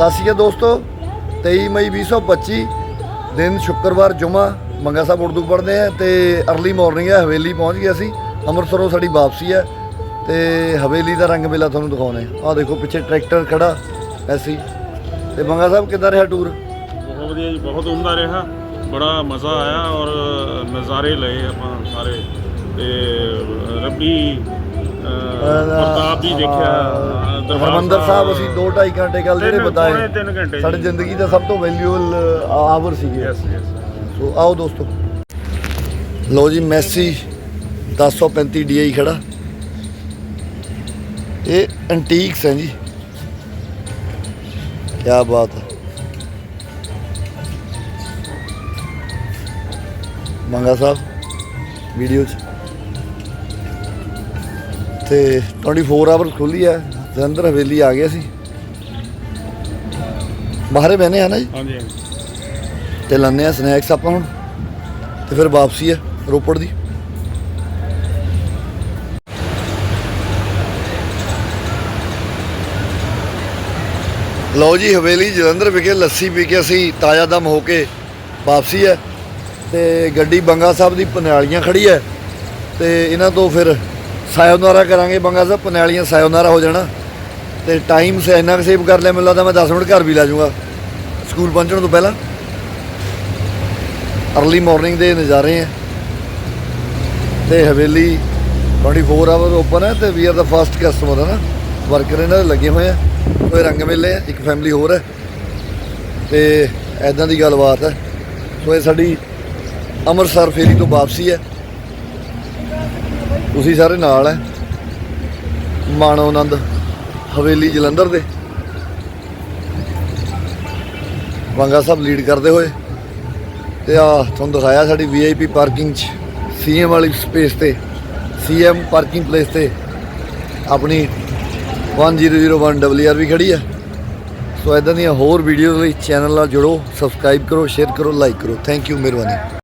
ਸਤਿ ਸ਼੍ਰੀ ਅਕਾਲ ਦੋਸਤੋ। 23 ਮਈ 2025 ਦਿਨ ਸ਼ੁੱਕਰਵਾਰ ਜੁਮਾ, ਮੰਗਾ ਸਾਹਿਬ ਉਰਦੂ ਪੜ੍ਹਦੇ ਆ ਤੇ ਅਰਲੀ ਮਾਰਨਿੰਗ ਹੈ ਹਵੇਲੀ ਪਹੁੰਚ ਗਏ ਅਸੀਂ। ਅੰਮ੍ਰਿਤਸਰੋਂ ਸਾਡੀ ਵਾਪਸੀ ਹੈ ਤੇ ਹਵੇਲੀ ਦਾ ਰੰਗ ਮੇਲਾ ਤੁਹਾਨੂੰ ਦਿਖਾਉਣੇ ਆ। ਦੇਖੋ ਪਿੱਛੇ ਟਰੈਕਟਰ ਖੜਾ ਐਸੀ। ਤੇ ਮੰਗਾ ਸਾਹਿਬ, ਕਿੱਦਾਂ ਰਿਹਾ ਟੂਰ ਬਹੁਤ ਵਧੀਆ ਜੀ, ਬਹੁਤ ਉਮਦਾ ਰਿਹਾ। ਬੜਾ ਮਜ਼ਾ ਆਇਆ ਔਰ ਨਜ਼ਾਰੇ ਲਏ ਆਪਾਂ ਸਾਰੇ। ਤੇ ਰੱਬੀ ਪ੍ਰਤਾਪ ਵੀ ਦੇਖਿਆ ਹਰਮੰਦਰ ਸਾਹਿਬ ਅਸੀਂ 2.5 ਘੰਟੇ ਕੱਲ ਜਿਹੜੇ ਬਤਾਏ ਸਾਡੀ ਜੀ। ਜ਼ਿੰਦਗੀ ਦਾ ਸਭ ਤੋਂ ਵੈਲਿਊਬਲ ਆਵਰ ਸੀਗੇ। ਸੋ ਆਓ ਦੋਸਤੋ। ਲਓ ਜੀ ਮੈਸੀ 1035 DI ਖੜਾ। ਇਹ ਐਂਟੀਕਸ ਹੈ ਜੀ। ਕੀ ਬਾਤ ਹੈ। ਮੰਗਾ ਸਾਹਿਬ ਵੀਡੀਓ ਚ। ਤੇ 24 ਆਵਰ ਖੁੱਲੀ ਹੈ ਜਲੰਧਰ ਹਵੇਲੀ ਆ ਗਿਆ ਸੀ ਬਾਹਰੇ ਬਹਿਨੇ ਆ ਨਾ ਜੀ? ਹਾਂਜੀ ਹਾਂਜੀ। ਤੇ ਲੰਨੇ ਆ ਸਨੈਕਸ ਆਪਾਂ ਹੁਣ ਤੇ ਫਿਰ ਵਾਪਸੀ ਹੈ ਰੋਪੜ ਦੀ। ਲਓ ਜੀ ਹਵੇਲੀ ਜਲੰਧਰ ਵਿਖੇ ਲੱਸੀ ਪੀ ਕੇ ਅਸੀਂ ਤਾਜ਼ਾ ਦਮ ਹੋ ਕੇ ਵਾਪਸੀ ਹੈ ਤੇ ਗੱਡੀ ਬੰਗਾ ਸਾਹਿਬ ਦੀ ਪਨਿਆਲੀਆਂ ਖੜੀ ਹੈ ਤੇ ਇਹਨਾਂ ਤੋਂ ਫਿਰ ਸਾਇਓਨਾਰਾ ਕਰਾਂਗੇ ਬੰਗਾ ਸਾਹਿਬ, ਪਨਿਆਲੀਆਂ ਸਾਇਓਨਾਰਾ ਹੋ ਜਾਣਾ। ਤੇ ਟਾਈਮ ਸੇ ਇੰਨਾ ਸੇਵ ਕਰ ਲਿਆ, ਮੈਨੂੰ ਲੱਗਦਾ ਮੈਂ 10 ਮਿੰਟ ਘਰ ਵੀ ਲਾ ਜਾਊਂਗਾ। ਸਕੂਲ ਪਹੁੰਚਣ ਤੋਂ ਪਹਿਲਾਂ। ਅਰਲੀ ਮਾਰਨਿੰਗ ਦੇ ਨਜ਼ਾਰੇ ਆ। ਤੇ ਹਵੇਲੀ 24 ਆਵਰ ਓਪਨ ਹੈ ਤੇ we are the first customer ਹੈ ਨਾ। ਵਰਕਰ ਇਹਨਾਂ ਦੇ ਲੱਗੇ ਹੋਏ ਆ। ਕੋਈ ਰੰਗ ਮੇਲੇ ਆ, ਇੱਕ ਫੈਮਿਲੀ ਹੋਰ ਹੈ ਤੇ ਐਦਾਂ ਦੀ ਗੱਲਬਾਤ ਹੈ ਸੋ ਇਹ ਸਾਡੀ ਅੰਮ੍ਰਿਤਸਰ ਫੇਰੀ ਤੋਂ ਵਾਪਸੀ ਹੈ ਤੁਸੀਂ ਸਾਰੇ ਨਾਲ ਹੈ ਮਾਣੋ ਆਨੰਦ ਹਵੇਲੀ ਜਲੰਧਰ ਦੇ। ਬੰਗਾ ਸਾਹਿਬ ਲੀਡ ਕਰਦੇ ਹੋਏ। ਤੇ ਆ ਤੁਹਾਨੂੰ ਦਿਖਾਇਆ ਸਾਡੀ ਵੀਆਈਪੀ ਪਾਰਕਿੰਗ ਚ। ਸੀਐਮ ਵਾਲੀ ਸਪੇਸ ਤੇ ਸੀਐਮ ਪਾਰਕਿੰਗ ਪਲੇਸ ਤੇ ਆਪਣੀ 1001 WR ਵੀ ਖੜੀ ਹੈ ਸੋ ਇਦਾਂ ਦੀਆਂ ਹੋਰ ਵੀਡੀਓਜ਼ ਲਈ ਚੈਨਲ ਨਾਲ ਜੁੜੋ ਸਬਸਕ੍ਰਾਈਬ ਕਰੋ ਸ਼ੇਅਰ ਕਰੋ ਲਾਈਕ ਕਰੋ। ਥੈਂਕ ਯੂ ਮਿਹਰਬਾਨੀ।